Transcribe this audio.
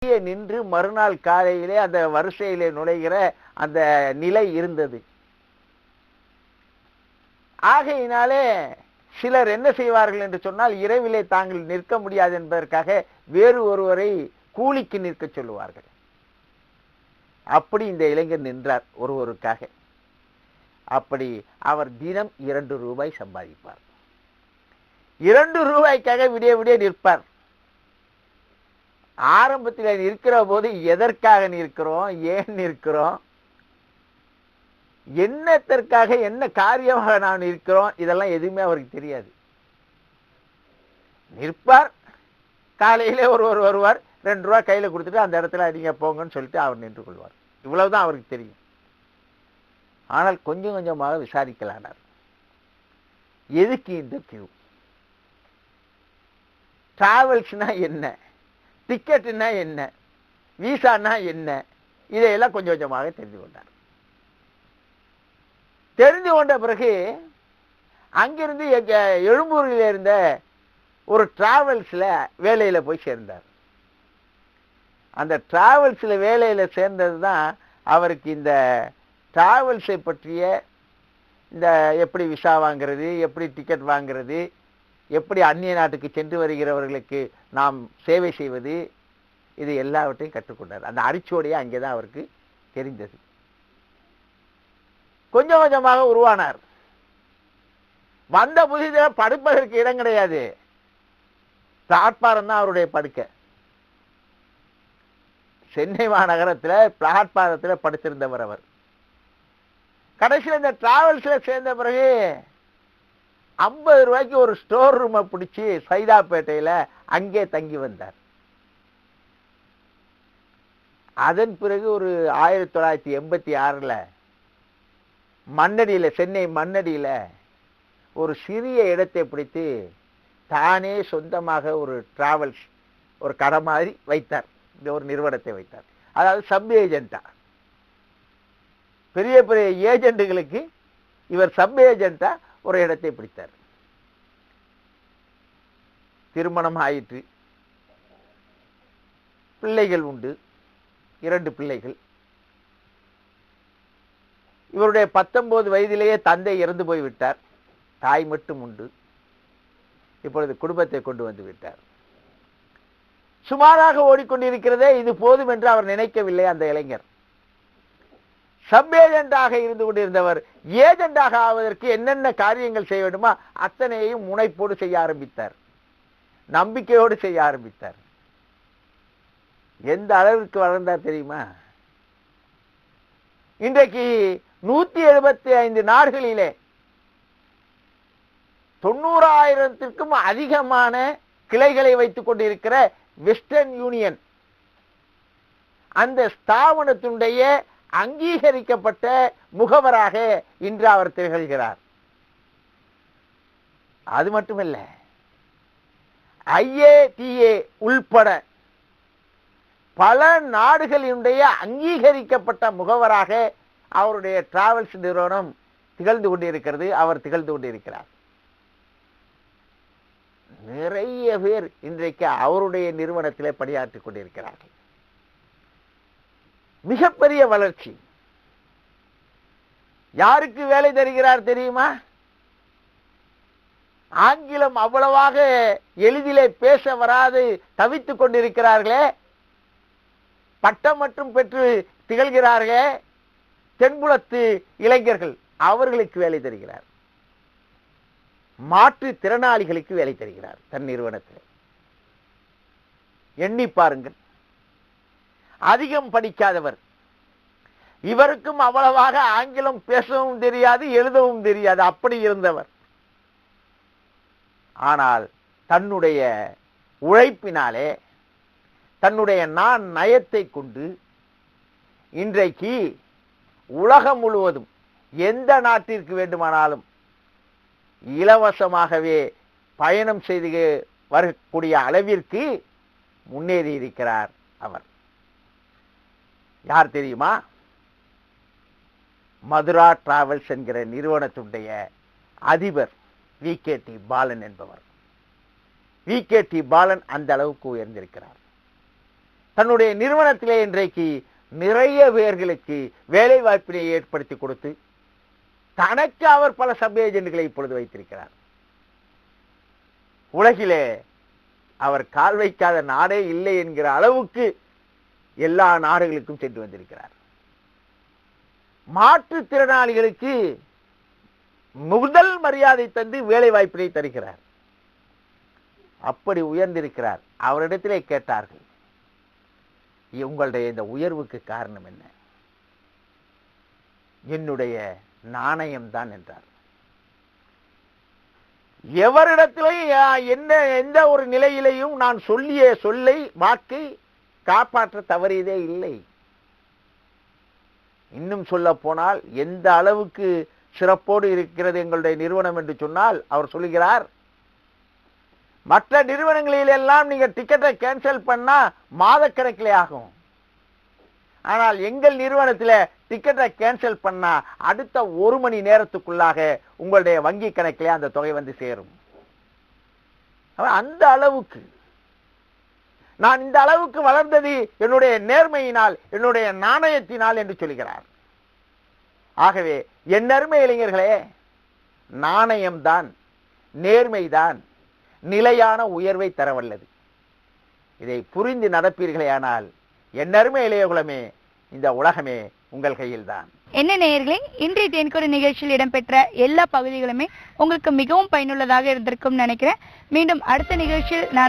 வெளியே நின்று மறுநாள் காலையிலே அந்த வரிசையிலே நுழைகிற அந்த நிலை இருந்தது. ஆகையினாலே சிலர் என்ன செய்வார்கள் என்று சொன்னால் இரவிலே தாங்கள் நிற்க முடியாது என்பதற்காக வேறு ஒருவரை கூலிக்கு நிற்க சொல்லுவார்கள். அப்படி இந்த இளைஞர் நின்றார் ஒருவருக்காக. அப்படி அவர் தினம் இரண்டு ரூபாய் சம்பாதிப்பார். இரண்டு ரூபாய்க்காக விடிய விடிய நிற்பார். ஆரம்பத்தில் நிற்கிற போது எதற்காக நிற்கிறோம் ஏன் நிற்கிறோம் என்னத்திற்காக என்ன காரியமாக நாம் நிற்கிறோம் இதெல்லாம் எதுவுமே அவருக்கு தெரியாது. நிற்பார். காலையிலே ஒருவர் வருவார். ரெண்டு ரூபா கையில கொடுத்துட்டு அந்த இடத்துல நீங்க போங்கன்னு சொல்லிட்டு அவர் நின்று கொள்வார். இவ்வளவுதான் அவருக்கு தெரியும். ஆனால் கொஞ்சம் கொஞ்சமாக விசாரிக்கலானார். எதுக்கு இந்த கியூ டிராவல்ஸ்னா என்ன? டிக்கெட்டுனா என்ன? விசானா என்ன? இதையெல்லாம் கொஞ்சம் கொஞ்சமாக தெரிந்து கொண்டார். தெரிந்து கொண்ட பிறகு அங்கிருந்து எழும்பூரில் இருந்த ஒரு டிராவல்ஸில் வேலையில் போய் சேர்ந்தார். அந்த டிராவல்ஸில் வேலையில் சேர்ந்தது தான் அவருக்கு இந்த டிராவல்ஸை பற்றிய இந்த எப்படி விசா வாங்குறது எப்படி டிக்கெட் வாங்குறது எப்படி அந்நிய நாட்டுக்கு சென்று வருகிறவர்களுக்கு நாம் சேவை செய்வது இது எல்லாவற்றையும் கற்றுக்கொண்டார். அந்த அரிச்சோடையே அங்கே தான் அவருக்கு தெரிந்தது. கொஞ்சம் கொஞ்சமாக உருவானார். வந்த புதிதில் படுப்பதற்கு இடம் கிடையாது. பிளாட்பாரம் தான் அவருடைய படுக்கை. சென்னை மாநகரத்தில் பிளாட்பாரத்தில் படுத்திருந்தவர் அவர். கடைசியில் இந்த டிராவல்ஸில் சேர்ந்த பிறகு ஐம்பது ரூபாய்க்கு ஒரு ஸ்டோர் ரூமை பிடிச்சி சைதாப்பேட்டையில் அங்கே தங்கி வந்தார். அதன் பிறகு ஒரு ஆயிரத்தி தொள்ளாயிரத்தி எண்பத்தி ஆறில் மண்ணடியில் சென்னை மண்ணடியில் ஒரு சிறிய இடத்தை பிடித்து தானே சொந்தமாக ஒரு டிராவல்ஸ் ஒரு கடை மாதிரி வைத்தார். இந்த ஒரு நிறுவனத்தை வைத்தார். அதாவது சப் ஏஜென்ட்டா பெரிய பெரிய ஏஜெண்டுகளுக்கு இவர் சப் ஏஜென்ட்டா ஒரு இடத்தை பிடித்தார். திருமணம் ஆயிற்று பிள்ளைகள் உண்டு. இரண்டு பிள்ளைகள். இவருடைய பத்தொன்பது வயதிலேயே தந்தை இறந்து போய் விட்டார். தாய் மட்டும் உண்டு. இப்பொழுது குடும்பத்தை கொண்டு வந்து விட்டார். சுமாராக ஓடிக்கொண்டிருக்கிறதே இது போதும் என்று அவர் நினைக்கவில்லை அந்த இளைஞர். சப் ஏஜென்டாக இருந்து கொண்டிருந்தவர் ஏஜென்டாக ஆவதற்கு என்னென்ன காரியங்கள் செய்ய வேண்டுமோ அத்தனையையும் முனைப்போடு செய்ய ஆரம்பித்தார். நம்பிக்கையோடு செய்ய ஆரம்பித்தார். எந்த அளவிற்கு வளர்ந்தார் தெரியுமா? இன்றைக்கு நூத்தி எழுபத்தி ஐந்து நாடுகளிலே தொண்ணூறாயிரத்திற்கும் அதிகமான கிளைகளை வைத்துக் கொண்டிருக்கிற வெஸ்டர்ன் யூனியன் அந்த ஸ்தாபனத்தினுடைய அங்கீகரிக்கப்பட்ட முகவராக இன்று அவர் திகழ்கிறார். அது மட்டுமல்ல ஐஏடிஏ உள்பட பல நாடுகளினுடைய அங்கீகரிக்கப்பட்ட முகவராக அவருடைய டிராவல்ஸ் நிறுவனம் திகழ்ந்து கொண்டிருக்கிறது. அவர் திகழ்ந்து கொண்டிருக்கிறார். நிறைய பேர் இன்றைக்கு அவருடைய நிறுவனத்திலே பணியாற்றிக் கொண்டிருக்கிறார்கள். மிகப்பெரிய வளர்ச்சி. யாருக்கு வேலை தருகிறார் தெரியுமா? ஆங்கிலம் அவ்வளவாக எளிதிலே பேச வராது தவித்துக் கொண்டிருக்கிறார்களே. பட்டம் மற்றும் பெற்று திகழ்கிறார்களே. தென்புலத்து இளைஞர்கள் அவர்களுக்கு வேலை தருகிறார். மாற்று திறனாளிகளுக்கு வேலை தருகிறார் தன் நிறுவனத்தில். எண்ணி பாருங்கள். அதிகம் படிக்காதவர். இவருக்கும் அவ்வளவாக ஆங்கிலம் பேசவும் தெரியாது எழுதவும் தெரியாது. அப்படி இருந்தவர். ஆனால் தன்னுடைய உழைப்பினாலே தன்னுடைய நான் நயத்தை கொண்டு இன்றைக்கு உலகம் முழுவதும் எந்த நாட்டிற்கு வேண்டுமானாலும் இலவசமாகவே பயணம் செய்து வரக்கூடிய அளவிற்கு முன்னேறி இருக்கிறார் அவர். யார் தெரியுமா? மதுரா டிராவல்ஸ் என்கிற நிறுவனத்துடைய அதிபர். வி கே டி பாலன் என்பவர். வி கே டி பாலன் அந்த அளவுக்கு உயர்ந்திருக்கிறார். தன்னுடைய நிறுவனத்திலே இன்றைக்கு நிறைய பேர்களுக்கு வேலை வாய்ப்பினை ஏற்படுத்தி கொடுத்து தனக்கு அவர் பல சப் ஏஜென்ட்களை இப்பொழுது வைத்திருக்கிறார். உலகிலே அவர் கால் வைக்காத நாடே இல்லை என்கிற அளவுக்கு எல்லா நாடுகளுக்கும் சென்று வந்திருக்கிறார். மாற்றுத்திறனாளிகளுக்கு முதல் மரியாதை தந்து வேலை வாய்ப்பினை தருகிறார். அப்படி உயர்ந்திருக்கிறார். அவரிடத்திலே கேட்டார்கள் உங்களுடைய இந்த உயர்வுக்கு காரணம் என்ன? என்னுடைய நாணயம் தான் என்றார். எவரிடத்திலும் என்ன எந்த ஒரு நிலையிலையும் நான் சொல்லிய சொல்லை வாக்கை காப்பாற்ற தவறியதே இல்லை. இன்னும் சொல்ல போனால் எந்த அளவுக்கு சிறப்போடு இருக்கிறது எங்களுடைய நிறுவனம் என்று சொன்னால் அவர் சொல்லுகிறார் மற்ற நிறுவனங்களில் எல்லாம் நீங்க டிக்கெட்டை கேன்சல் பண்ணா மாதக்கணக்கிலே ஆகும். ஆனால் எங்கள் நிறுவனத்தில் டிக்கெட்டை கேன்சல் பண்ணா அடுத்த ஒரு மணி நேரத்துக்குள்ளாக உங்களுடைய வங்கி கணக்கிலே அந்த தொகை வந்து சேரும். அந்த அளவுக்கு நான் இந்த அளவுக்கு வளர்ந்தது என்னுடைய நேர்மையினால் என்னுடைய நாணயத்தினால் என்று சொல்கிறார். ஆகவே என் அருமை இளைஞர்களே நாணயம்தான் நேர்மைதான் நிலையான உயர்வை தரவல்லது. இதை புரிந்து நடப்பீர்களே ஆனால் என் அருமை இளையகுலமே இந்த உலகமே உங்கள் கையில்தான். என்ன நேயர்களே இன்றைய தேன்கொடி நிகழ்ச்சியில் இடம்பெற்ற எல்லா பகுதிகளுமே உங்களுக்கு மிகவும் பயனுள்ளதாக இருந்திருக்கும் நினைக்கிறேன். மீண்டும் அடுத்த நிகழ்ச்சியில் நான்